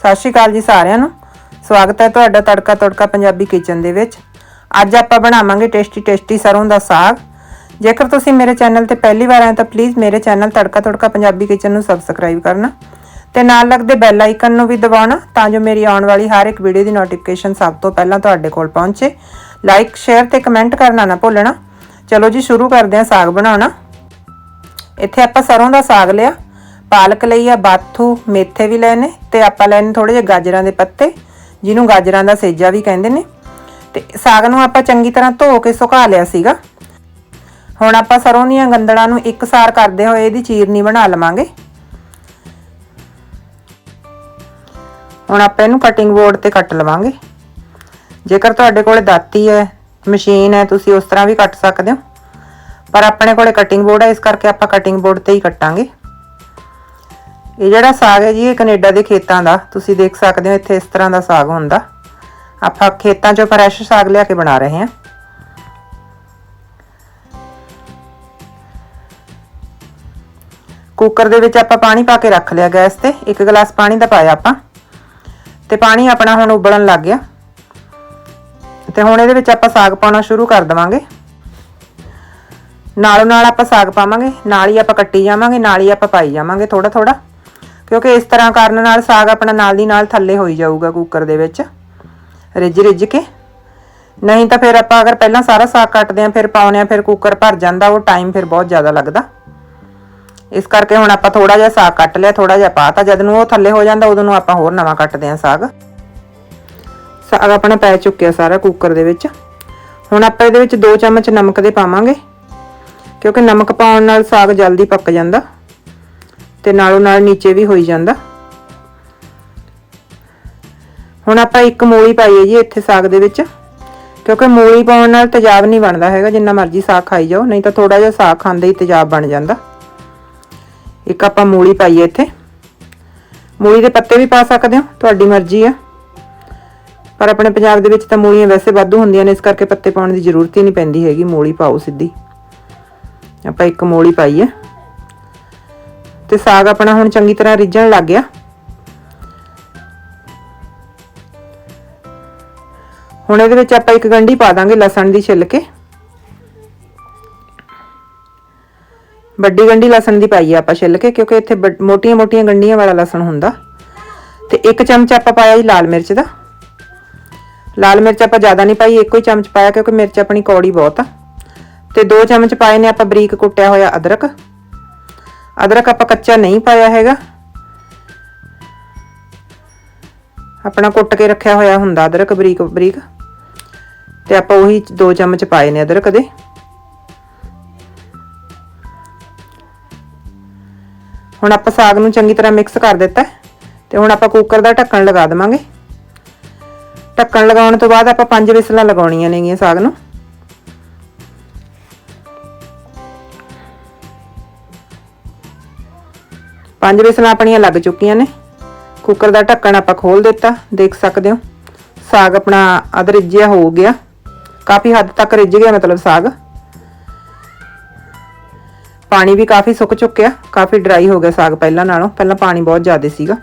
ਸਤਿ ਸ਼੍ਰੀ ਅਕਾਲ ਜੀ ਸਾਰਿਆਂ ਨੂੰ। ਸਵਾਗਤ ਹੈ ਤੁਹਾਡਾ ਤੜਕਾ ਤੜਕਾ ਪੰਜਾਬੀ ਕਿਚਨ ਦੇ ਵਿੱਚ। ਅੱਜ ਆਪਾਂ ਬਣਾਵਾਂਗੇ ਟੇਸਟੀ ਟੇਸਟੀ ਸਰੋਂ ਦਾ ਸਾਗ। ਜੇਕਰ ਤੁਸੀਂ ਮੇਰੇ ਚੈਨਲ ਤੇ ਪਹਿਲੀ ਵਾਰ ਆਏ ਤਾਂ ਪਲੀਜ਼ ਮੇਰੇ ਚੈਨਲ ਤੜਕਾ ਤੜਕਾ ਪੰਜਾਬੀ ਕਿਚਨ ਨੂੰ ਸਬਸਕ੍ਰਾਈਬ ਕਰਨਾ ਤੇ ਨਾਲ ਲੱਗਦੇ ਬੈਲ ਆਈਕਨ ਨੂੰ ਵੀ ਦਬਾਉਣਾ ਤਾਂ ਜੋ ਮੇਰੀ ਆਉਣ ਵਾਲੀ ਹਰ ਇੱਕ ਵੀਡੀਓ ਦੀ ਨੋਟੀਫਿਕੇਸ਼ਨ ਸਭ ਤੋਂ ਪਹਿਲਾਂ ਤੁਹਾਡੇ ਕੋਲ ਪਹੁੰਚੇ। ਲਾਈਕ ਸ਼ੇਅਰ ਤੇ ਕਮੈਂਟ ਕਰਨਾ ਨਾ ਭੁੱਲਣਾ। ਚਲੋ ਜੀ, ਸ਼ੁਰੂ ਕਰਦੇ ਹਾਂ ਸਾਗ ਬਣਾਉਣਾ। ਇੱਥੇ ਆਪਾਂ ਸਰੋਂ ਦਾ ਸਾਗ ਲਿਆ। ਪਾਲਕ ਲਈ ਆ, ਬਾਥੂ, ਮੇਥੇ ਵੀ ਲਏ ਨੇ ਤੇ ਆਪਾਂ ਲੈਣੇ ਥੋੜੇ ਜਿਹੇ ਗਾਜਰਾਂ ਦੇ ਪੱਤੇ, ਜਿਹਨੂੰ ਗਾਜਰਾਂ ਦਾ ਸੇਜਾ ਵੀ ਕਹਿੰਦੇ ਨੇ। ਤੇ ਸਾਗ ਨੂੰ ਆਪਾਂ ਚੰਗੀ ਤਰ੍ਹਾਂ ਧੋ ਕੇ ਸੁਕਾ ਲਿਆ ਸੀਗਾ। ਹੁਣ ਆਪਾਂ ਸਰੋਂ ਦੀਆਂ ਗੰਦੜਾਂ ਨੂੰ ਇੱਕਸਾਰ ਕਰਦੇ ਹੋਏ ਇਹਦੀ ਚੀਰਨੀ ਬਣਾ ਲਵਾਂਗੇ। ਹੁਣ ਆਪਾਂ ਇਹਨੂੰ ਕਟਿੰਗ ਬੋਰਡ ਤੇ ਕੱਟ ਲਵਾਂਗੇ। ਜੇਕਰ ਤੁਹਾਡੇ ਕੋਲੇ ਦਾਤੀ ਹੈ, ਮਸ਼ੀਨ ਹੈ, ਤੁਸੀਂ ਉਸ ਤਰ੍ਹਾਂ ਵੀ ਕੱਟ ਸਕਦੇ ਹੋ। ਪਰ ਆਪਣੇ ਕੋਲੇ ਕਟਿੰਗ ਬੋਰਡ ਹੈ, ਇਸ ਕਰਕੇ ਆਪਾਂ ਕਟਿੰਗ ਬੋਰਡ ਤੇ ਹੀ ਕੱਟਾਂਗੇ। ਇਹ ਜਿਹੜਾ ਸਾਗ ਹੈ ਜੀ, ਇਹ ਕੈਨੇਡਾ ਦੇ ਖੇਤਾਂ ਦਾ। ਤੁਸੀਂ ਦੇਖ ਸਕਦੇ ਹੋ ਇੱਥੇ ਇਸ ਤਰ੍ਹਾਂ ਦਾ ਸਾਗ ਹੁੰਦਾ। ਆਪਾਂ ਖੇਤਾਂ 'ਚੋਂ ਫਰੈਸ਼ ਸਾਗ ਲਿਆ ਕੇ ਬਣਾ ਰਹੇ ਹਾਂ। ਕੁੱਕਰ ਦੇ ਵਿੱਚ ਆਪਾਂ ਪਾਣੀ ਪਾ ਕੇ ਰੱਖ ਲਿਆ ਗੈਸ ਤੇ। ਇੱਕ ਗਲਾਸ ਪਾਣੀ ਦਾ ਪਾਇਆ ਆਪਾਂ। ਤੇ ਪਾਣੀ ਆਪਣਾ ਹੁਣ ਉਬਲਣ ਲੱਗ ਗਿਆ। ਤੇ ਹੁਣ ਇਹਦੇ ਵਿੱਚ ਆਪਾਂ ਸਾਗ ਪਾਉਣਾ ਸ਼ੁਰੂ ਕਰ ਦਵਾਂਗੇ। ਨਾਲੋਂ ਨਾਲ ਆਪਾਂ ਸਾਗ ਪਾਵਾਂਗੇ। ਨਾਲ ਹੀ ਆਪਾਂ ਕੱਟੀ ਜਾਵਾਂਗੇ, ਨਾਲ ਹੀ ਆਪਾਂ ਪਾਈ ਜਾਵਾਂਗੇ ਥੋੜਾ ਥੋੜਾ ਕਿਉਂਕਿ ਇਸ ਤਰ੍ਹਾਂ ਕਰਨ ਨਾਲ ਸਾਗ ਆਪਣਾ ਨਾਲ ਦੀ ਨਾਲ ਥੱਲੇ ਹੋਈ ਜਾਊਗਾ ਕੁੱਕਰ ਦੇ ਵਿੱਚ, ਰਿੱਝ ਰਿੱਝ ਕੇ। ਨਹੀਂ ਤਾਂ ਫਿਰ ਆਪਾਂ ਅਗਰ ਪਹਿਲਾਂ ਸਾਰਾ ਸਾਗ ਕੱਟਦੇ ਆਂ ਫਿਰ ਪਾਉਨੇ ਆ ਫਿਰ ਕੁੱਕਰ ਭਰ ਜਾਂਦਾ, ਉਹ ਟਾਈਮ ਫਿਰ ਬਹੁਤ ਜ਼ਿਆਦਾ ਲੱਗਦਾ। ਇਸ ਕਰਕੇ ਹੁਣ ਆਪਾਂ ਥੋੜਾ ਜਿਹਾ ਸਾਗ ਕੱਟ ਲਿਆ ਥੋੜਾ ਜਿਹਾ ਪਾਤਾ ਜਦ ਨੂੰ ਉਹ ਥੱਲੇ ਹੋ ਜਾਂਦਾ, ਉਦੋਂ ਨੂੰ ਆਪਾਂ ਹੋਰ ਨਵਾਂ ਕੱਟਦੇ ਆਂ ਸਾਗ। ਸਾਗ ਆਪਣਾ ਪੈ ਚੁੱਕਿਆ ਸਾਰਾ ਕੁੱਕਰ ਦੇ ਵਿੱਚ। ਹੁਣ ਆਪਾਂ ਇਹਦੇ ਵਿੱਚ 2 ਚਮਚ ਨਮਕ ਦੇ ਪਾਵਾਂਗੇ, ਕਿਉਂਕਿ ਨਮਕ ਪਾਉਣ ਨਾਲ ਸਾਗ ਜਲਦੀ ਪੱਕ ਜਾਂਦਾ। ਤੇ ਨਾਲੋਂ ਨਾਲ ਨੀਚੇ ਵੀ ਹੋਈ ਜਾਂਦਾ। ਹੁਣ ਆਪਾਂ ਇੱਕ ਮੂਲੀ ਪਾਈਏ ਜੀ ਇੱਥੇ ਸਾਗ ਦੇ ਵਿੱਚ, ਕਿਉਂਕਿ ਮੂਲੀ ਪਾਉਣ ਨਾਲ ਤੇਜ਼ਾਬ ਨਹੀਂ ਬਣਦਾ ਹੈਗਾ, ਜਿੰਨਾ ਮਰਜ਼ੀ ਸਾਗ ਖਾਈ ਜਾਓ, ਨਹੀਂ ਤਾਂ ਥੋੜਾ ਜਿਹਾ ਸਾਗ ਖਾਂਦੇ ਹੀ ਤੇਜ਼ਾਬ ਬਣ ਜਾਂਦਾ। ਇੱਕ ਆਪਾਂ ਮੂਲੀ ਪਾਈਏ ਇੱਥੇ। ਮੂਲੀ ਦੇ ਪੱਤੇ ਵੀ ਪਾ ਸਕਦੇ ਹੋ, ਤੁਹਾਡੀ ਮਰਜ਼ੀ ਆ। ਪਰ ਆਪਣੇ ਪੰਜਾਬ ਦੇ ਵਿੱਚ ਤਾਂ ਮੂਲੀਆਂ ਵੈਸੇ ਵਾਧੂ ਹੁੰਦੀਆਂ ਨੇ, ਇਸ ਕਰਕੇ ਪੱਤੇ ਪਾਉਣ ਦੀ ਜ਼ਰੂਰਤ ਹੀ ਨਹੀਂ ਪੈਂਦੀ ਹੈਗੀ, ਮੂਲੀ ਪਾਓ ਸਿੱਧੀ। ਆਪਾਂ ਇੱਕ ਮੂਲੀ ਪਾਈਏ। ਤੇ ਸਾਗ ਆਪਣਾ ਹੁਣ ਚੰਗੀ ਤਰ੍ਹਾਂ ਰਿੱਝਣ ਲੱਗ ਗਿਆ। ਹੁਣ ਇਹਦੇ ਵਿੱਚ ਆਪਾਂ ਇੱਕ ਗੰਢੀ ਪਾ ਦਾਂਗੇ ਲਸਣ ਦੀ ਛਿੱਲ ਕੇ। ਵੱਡੀ ਗੰਢੀ ਲਸਣ ਦੀ ਪਾਈ ਆ ਆਪਾਂ ਛਿੱਲ ਕੇ, ਕਿਉਂਕਿ ਇੱਥੇ ਮੋਟੀਆਂ-ਮੋਟੀਆਂ ਗੰਢੀਆਂ ਵਾਲਾ ਲਸਣ ਹੁੰਦਾ। ਤੇ ਇੱਕ ਚਮਚ ਆਪਾਂ ਪਾਇਆ ਜੀ ਲਾਲ ਮਿਰਚ ਦਾ। ਲਾਲ ਮਿਰਚ ਆਪਾਂ ਜ਼ਿਆਦਾ ਨਹੀਂ ਪਾਈ, ਇੱਕੋ ਹੀ ਚਮਚ ਪਾਇਆ ਕਿਉਂਕਿ ਮਿਰਚ ਆਪਣੀ ਕੌੜੀ ਬਹੁਤ ਆ। ਤੇ ਦੋ ਚਮਚ ਪਾਏ ਨੇ ਆਪਾਂ ਬਰੀਕ ਕੁੱਟਿਆ ਹੋਇਆ ਅਦਰਕ। ਅਦਰਕ ਆਪਾਂ ਕੱਚਾ ਨਹੀਂ ਪਾਇਆ ਹੈਗਾ। ਆਪਣਾ ਕੁੱਟ ਕੇ ਰੱਖਿਆ ਹੋਇਆ ਹੁੰਦਾ ਅਦਰਕ ਬਰੀਕ ਬਰੀਕ। ਤੇ ਆਪਾਂ ਉਹੀ 2 ਚਮਚ ਪਾਏ ਨੇ ਅਦਰਕ ਦੇ। ਹੁਣ ਆਪਾਂ ਸਾਗ ਨੂੰ ਚੰਗੀ ਤਰ੍ਹਾਂ ਮਿਕਸ ਕਰ ਦਿੱਤਾ ਤੇ ਹੁਣ ਆਪਾਂ ਕੁੱਕਰ ਦਾ ਢੱਕਣ ਲਗਾ ਦੇਵਾਂਗੇ। ਢੱਕਣ ਲਗਾਉਣ ਤੋਂ ਬਾਅਦ ਆਪਾਂ 5 ਵਿਸਲਾਂ ਲਗਾਉਣੀਆਂ ਨੇਗੀਆਂ ਸਾਗ ਨੂੰ। ਪੰਜ ਵਿਸਲਾਂ ਆਪਣੀਆਂ ਲੱਗ ਚੁੱਕੀਆਂ ਨੇ। ਕੁੱਕਰ ਦਾ ਢੱਕਣ ਆਪਾਂ ਖੋਲ ਦਿੱਤਾ, ਦੇਖ ਸਕਦੇ ਹੋ। ਸਾਗ ਆਪਣਾ ਅਧ ਰਿੱਝਿਆ ਹੋ ਗਿਆ। ਕਾਫੀ ਹੱਦ ਤੱਕ ਰਿੱਝ ਗਿਆ ਮਤਲਬ ਸਾਗ। ਪਾਣੀ ਵੀ ਕਾਫੀ ਸੁੱਕ ਚੁੱਕਿਆ, ਕਾਫੀ ਡਰਾਈ ਹੋ ਗਿਆ ਸਾਗ ਪਹਿਲਾਂ ਨਾਲੋਂ। ਪਹਿਲਾਂ ਪਾਣੀ ਬਹੁਤ ਜ਼ਿਆਦਾ ਸੀਗਾ।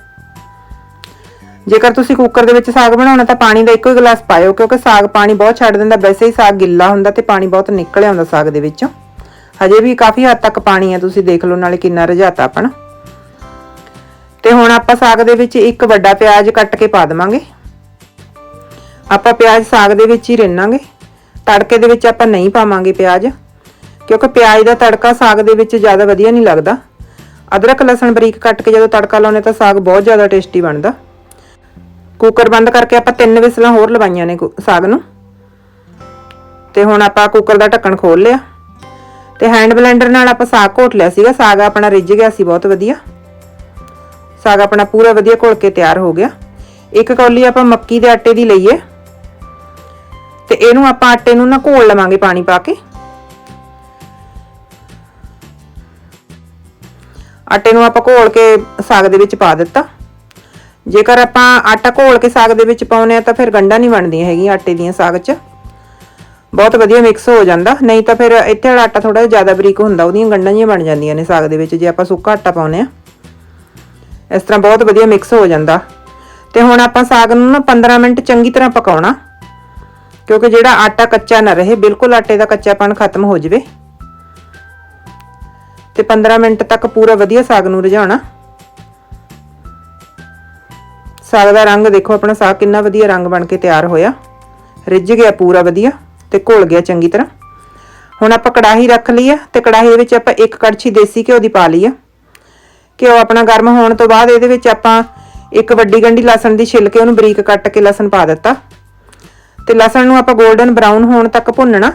ਜੇਕਰ ਤੁਸੀਂ ਕੁੱਕਰ ਦੇ ਵਿੱਚ ਸਾਗ ਬਣਾਉਣਾ ਤਾਂ ਪਾਣੀ ਦਾ ਇੱਕੋ ਹੀ ਗਲਾਸ ਪਾਇਓ, ਕਿਉਂਕਿ ਸਾਗ ਪਾਣੀ ਬਹੁਤ ਛੱਡ ਦਿੰਦਾ, ਵੈਸੇ ਹੀ ਸਾਗ ਗਿੱਲਾ ਹੁੰਦਾ ਤੇ ਪਾਣੀ ਬਹੁਤ ਨਿਕਲ ਆਉਂਦਾ ਸਾਗ ਦੇ ਵਿੱਚੋਂ। ਹਜੇ ਵੀ ਕਾਫੀ ਹੱਦ ਤੱਕ ਪਾਣੀ ਆ, ਤੁਸੀਂ ਦੇਖ ਲਓ ਨਾਲੇ ਕਿੰਨਾ ਰਝਾਤਾ ਆਪਣਾ। ਤੇ ਹੁਣ ਆਪਾਂ ਸਾਗ ਦੇ ਵਿੱਚ ਇੱਕ ਵੱਡਾ ਪਿਆਜ਼ ਕੱਟ ਕੇ ਪਾ ਦਵਾਂਗੇ। ਆਪਾਂ ਪਿਆਜ਼ ਸਾਗ ਦੇ ਵਿੱਚ ਹੀ ਰਿੰਨਾਂਗੇ। ਤੜਕੇ ਦੇ ਵਿੱਚ ਆਪਾਂ ਨਹੀਂ ਪਾਵਾਂਗੇ ਪਿਆਜ਼, ਕਿਉਂਕਿ ਪਿਆਜ਼ ਦਾ ਤੜਕਾ ਸਾਗ ਦੇ ਵਿੱਚ ਜ਼ਿਆਦਾ ਵਧੀਆ ਨਹੀਂ ਲੱਗਦਾ। ਅਦਰਕ, ਲਸਣ ਬਰੀਕ ਕੱਟ ਕੇ ਜਦੋਂ ਤੜਕਾ ਲਾਉਨੇ ਤਾਂ ਸਾਗ ਬਹੁਤ ਜ਼ਿਆਦਾ ਟੇਸਟੀ ਬਣਦਾ। ਕੁੱਕਰ ਬੰਦ ਕਰਕੇ ਆਪਾਂ ਤਿੰਨ ਵਿਸਲਾਂ ਹੋਰ ਲਵਾਈਆਂ ਨੇ ਸਾਗ ਨੂੰ। ਤੇ ਹੁਣ ਆਪਾਂ ਕੁੱਕਰ ਦਾ ਢੱਕਣ ਖੋਲ ਲਿਆ। ਤੇ ਹੈਂਡ ਬਲੈਂਡਰ ਨਾਲ ਆਪਾਂ ਸਾਗ ਘੋਟ ਲਿਆ ਸੀਗਾ। ਸਾਗ ਆਪਣਾ ਰਿੱਝ ਗਿਆ ਸੀ, ਬਹੁਤ ਵਧੀਆ। ਸਾਗ ਆਪਣਾ ਪੂਰਾ ਵਧੀਆ ਘੋਲ ਕੇ ਤਿਆਰ ਹੋ ਗਿਆ। ਇੱਕ ਕੌਲੀ ਆਪਾਂ ਮੱਕੀ ਦੇ ਆਟੇ ਦੀ ਲਈਏ। ਤੇ ਇਹਨੂੰ ਆਪਾਂ ਆਟੇ ਨੂੰ ਨਾ ਘੋਲ ਲਵਾਂਗੇ ਪਾਣੀ ਪਾ ਕੇ। ਆਟੇ ਨੂੰ ਆਪਾਂ ਘੋਲ ਕੇ ਸਾਗ ਦੇ ਵਿੱਚ ਪਾ ਦਿੱਤਾ। ਜੇਕਰ ਆਪਾਂ ਆਟਾ ਘੋਲ ਕੇ ਸਾਗ ਦੇ ਵਿੱਚ ਪਾਉਨੇ ਆ ਤਾਂ ਫਿਰ ਗੰਢਾਂ ਨਹੀਂ ਬਣਦੀਆਂ ਹੈਗੀਆਂ ਆਟੇ ਦੀਆਂ ਸਾਗ 'ਚ। ਬਹੁਤ ਵਧੀਆ ਮਿਕਸ ਹੋ ਜਾਂਦਾ। ਨਹੀਂ ਤਾਂ ਫਿਰ ਇੱਥੇ ਵਾਲਾ ਆਟਾ ਥੋੜਾ ਜ਼ਿਆਦਾ ਬਰੀਕ ਹੁੰਦਾ, ਉਹਦੀਆਂ ਗੰਢਾਂ ਜੀਆਂ ਬਣ ਜਾਂਦੀਆਂ ਨੇ ਸਾਗ ਦੇ ਵਿੱਚ, ਜੇ ਆਪਾਂ ਸੁੱਕਾ ਆਟਾ ਪਾਉਨੇ ਆ ਇਸ ਤਰ੍ਹਾਂ ਬਹੁਤ ਵਧੀਆ ਮਿਕਸ ਹੋ ਜਾਂਦਾ। ਤੇ ਹੁਣ ਆਪਾਂ ਸਾਗ ਨੂੰ ਨਾ 15 ਮਿੰਟ ਚੰਗੀ ਤਰ੍ਹਾਂ ਪਕਾਉਣਾ। ਕਿਉਂਕਿ ਜਿਹੜਾ ਆਟਾ ਕੱਚਾ ਨਾ ਰਹੇ, ਬਿਲਕੁਲ ਆਟੇ ਦਾ ਕੱਚਾਪਣ ਖਤਮ ਹੋ ਜਾਵੇ। ਤੇ 15 ਮਿੰਟ ਤੱਕ ਪੂਰਾ ਵਧੀਆ ਸਾਗ ਨੂੰ ਰਿਝਾਉਣਾ ਸਾਗ ਦਾ ਰੰਗ ਦੇਖੋ, ਆਪਣਾ ਸਾਗ ਕਿੰਨਾ ਵਧੀਆ ਰੰਗ ਬਣ ਕੇ ਤਿਆਰ ਹੋਇਆ। ਰਿੱਝ ਗਿਆ ਪੂਰਾ ਵਧੀਆ ਤੇ ਘੁਲ ਗਿਆ ਚੰਗੀ ਤਰ੍ਹਾਂ। ਹੁਣ ਆਪਾਂ ਕੜਾਹੀ ਰੱਖ ਲਈ ਆ ਤੇ ਕੜਾਹੀ ਦੇ ਵਿੱਚ ਆਪਾਂ ਇੱਕ ਕੜਛੀ ਦੇਸੀ ਘਿਓ ਦੀ ਪਾ ਲਈ ਆ। ਘਿਓ ਆਪਣਾ ਗਰਮ ਹੋਣ ਤੋਂ ਬਾਅਦ ਇਹਦੇ ਵਿੱਚ ਆਪਾਂ ਇੱਕ ਵੱਡੀ ਗੰਢੀ ਲਸਣ ਦੀ ਛਿੱਲ ਕੇ ਉਹਨੂੰ ਬਰੀਕ ਕੱਟ ਕੇ ਲਸਣ ਪਾ ਦਿੱਤਾ। ਤੇ ਲਸਣ ਨੂੰ ਆਪਾਂ 골ਡਨ ਬਰਾਊਨ ਹੋਣ ਤੱਕ ਭੁੰਨਣਾ।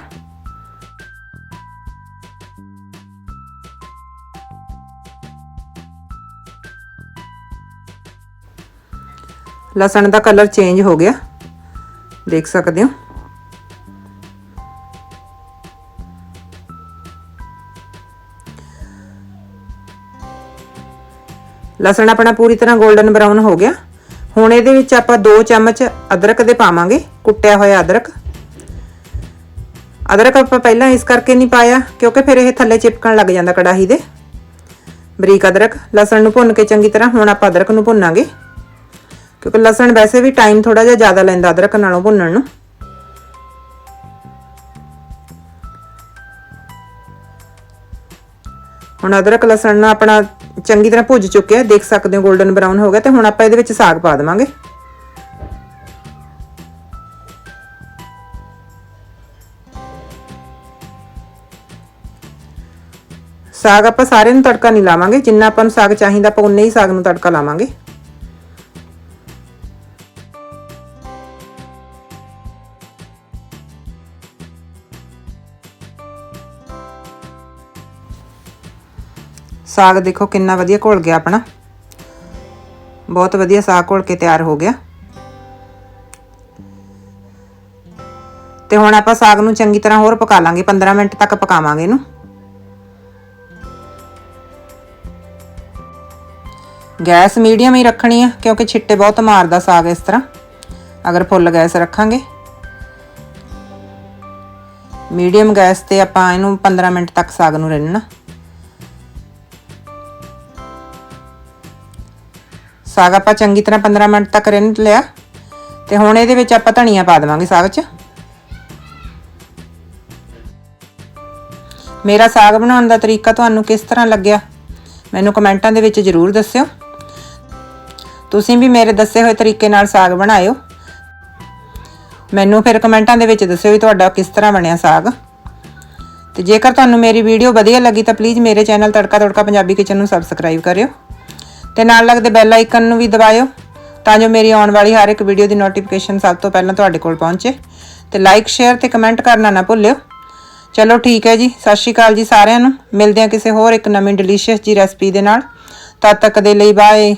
ਲਸਣ ਦਾ ਕਲਰ ਚੇਂਜ ਹੋ ਗਿਆ। ਦੇਖ ਸਕਦੇ ਹੋ। ਲਸਣ ਆਪਣਾ ਪੂਰੀ ਤਰ੍ਹਾਂ 골ਡਨ ਬਰਾਊਨ ਹੋ ਗਿਆ। ਹੁਣ ਇਹਦੇ ਵਿੱਚ ਆਪਾਂ 2 ਚਮਚ ਅਦਰਕ ਦੇ ਪਾਵਾਂਗੇ, ਕੁੱਟਿਆ ਹੋਇਆ ਅਦਰਕ। ਅਦਰਕ ਆਪਾਂ ਪਹਿਲਾਂ ਇਸ ਕਰਕੇ ਨਹੀਂ ਪਾਇਆ, ਕਿਉਂਕਿ ਫਿਰ ਇਹ ਥੱਲੇ ਚਿਪਕਣ ਲੱਗ ਜਾਂਦਾ ਕੜਾਹੀ ਦੇ। ਬਰੀਕ ਅਦਰਕ, ਲਸਣ ਨੂੰ ਭੁੰਨ ਕੇ ਚੰਗੀ ਤਰ੍ਹਾਂ ਹੁਣ ਆਪਾਂ ਅਦਰਕ ਨੂੰ ਭੁੰਨਾਂਗੇ। ਕਿਉਂਕਿ ਲਸਣ ਵੈਸੇ ਵੀ ਟਾਈਮ ਥੋੜਾ ਜਿਹਾ ਜ਼ਿਆਦਾ ਲੈਂਦਾ ਅਦਰਕ ਨਾਲੋਂ ਭੁੰਨਣ ਨੂੰ। ਹੁਣ ਅਦਰਕ, ਲਸਣ ਨਾਲ ਆਪਣਾ ਚੰਗੀ ਤਰ੍ਹਾਂ ਭੁੱਜ ਚੁੱਕਿਆ ਦੇਖ ਸਕਦੇ ਹੋ 골ਡਨ ਬਰਾਊਨ ਹੋ ਗਿਆ ਤੇ ਹੁਣ ਆਪਾਂ ਇਹਦੇ ਵਿੱਚ ਸਾਗ ਪਾ ਦੇਵਾਂਗੇ। ਸਾਗ ਆਪਾਂ ਸਾਰੇ ਨੂੰ ਤੜਕਾ ਨਹੀਂ ਲਾਵਾਂਗੇ, ਜਿੰਨਾ ਆਪਾਂ ਨੂੰ ਸਾਗ ਚਾਹੀਦਾ, ਆਪਾਂ ਉਨੇ ਹੀ ਸਾਗ ਨੂੰ ਤੜਕਾ ਲਾਵਾਂਗੇ। ਸਾਗ ਦੇਖੋ ਕਿੰਨਾ ਵਧੀਆ ਘੁਲ ਗਿਆ ਆਪਣਾ। ਬਹੁਤ ਵਧੀਆ ਸਾਗ ਘੁਲ ਕੇ ਤਿਆਰ ਹੋ ਗਿਆ। ਤੇ ਹੁਣ ਆਪਾਂ ਸਾਗ ਨੂੰ ਚੰਗੀ ਤਰ੍ਹਾਂ ਹੋਰ ਪਕਾ ਲਾਂਗੇ 15 ਮਿੰਟ ਤੱਕ ਪਕਾਵਾਂਗੇ ਇਹਨੂੰ। ਗੈਸ ਮੀਡੀਅਮ ਹੀ ਰੱਖਣੀ ਆ, ਕਿਉਂਕਿ ਛਿੱਟੇ ਬਹੁਤ ਮਾਰਦਾ ਸਾਗ ਇਸ ਤਰ੍ਹਾਂ। ਅਗਰ ਫੁੱਲ ਗੈਸ ਰੱਖਾਂਗੇ। ਮੀਡੀਅਮ ਗੈਸ ਤੇ ਆਪਾਂ ਇਹਨੂੰ 15 ਮਿੰਟ ਤੱਕ ਸਾਗ ਨੂੰ ਰਿੰਨਣਾ। ਸਾਗ ਆਪਾਂ ਚੰਗੀ ਤਰ੍ਹਾਂ 15 ਮਿੰਟ ਤੱਕ ਰਿੰਨ ਲਿਆ ਤੇ ਹੁਣ ਇਹਦੇ ਵਿੱਚ ਆਪਾਂ ਧਨੀਆ ਪਾ ਦੇਵਾਂਗੇ ਸਾਗ 'ਚ। ਮੇਰਾ ਸਾਗ ਬਣਾਉਣ ਦਾ ਤਰੀਕਾ ਤੁਹਾਨੂੰ ਕਿਸ ਤਰ੍ਹਾਂ ਲੱਗਿਆ ਮੈਨੂੰ ਕਮੈਂਟਾਂ ਦੇ ਵਿੱਚ ਜ਼ਰੂਰ ਦੱਸਿਓ। ਤੁਸੀਂ ਵੀ ਮੇਰੇ ਦੱਸੇ ਹੋਏ ਤਰੀਕੇ ਨਾਲ ਸਾਗ ਬਣਾਇਓ। ਮੈਨੂੰ ਫਿਰ ਕਮੈਂਟਾਂ ਦੇ ਵਿੱਚ ਦੱਸਿਓ ਵੀ ਤੁਹਾਡਾ ਕਿਸ ਤਰ੍ਹਾਂ ਬਣਿਆ ਸਾਗ। ਤੇ ਜੇਕਰ ਤੁਹਾਨੂੰ ਮੇਰੀ ਵੀਡੀਓ ਵਧੀਆ ਲੱਗੀ ਤਾਂ ਪਲੀਜ਼ ਮੇਰੇ ਚੈਨਲ ਤੜਕਾ ਤੜਕਾ ਪੰਜਾਬੀ ਕਿਚਨ ਨੂੰ ਸਬਸਕ੍ਰਾਈਬ ਕਰਿਓ। ਤੇ ਨਾਲ ਲੱਗਦੇ ਬੈਲ ਆਈਕਨ ਨੂੰ ਵੀ ਦਬਾਇਓ ਤਾਂ ਜੋ ਮੇਰੀ ਆਉਣ ਵਾਲੀ ਹਰ ਇੱਕ ਵੀਡੀਓ ਦੀ ਨੋਟੀਫਿਕੇਸ਼ਨ ਸਭ ਤੋਂ ਪਹਿਲਾਂ ਤੁਹਾਡੇ ਕੋਲ ਪਹੁੰਚੇ। ਤੇ ਲਾਈਕ ਸ਼ੇਅਰ ਤੇ ਕਮੈਂਟ ਕਰਨਾ ਨਾ ਭੁੱਲਿਓ। ਚਲੋ ਠੀਕ ਹੈ ਜੀ, ਸਤਿ ਸ਼੍ਰੀ ਅਕਾਲ ਜੀ ਸਾਰਿਆਂ ਨੂੰ। ਮਿਲਦੇ ਹਾਂ ਕਿਸੇ ਹੋਰ ਇੱਕ ਨਵੀਂ ਡਿਲੀਸ਼ੀਅਸ ਜੀ ਰੈਸਪੀ ਦੇ ਨਾਲ। ਤਦ ਤੱਕ ਦੇ ਲਈ ਬਾਏ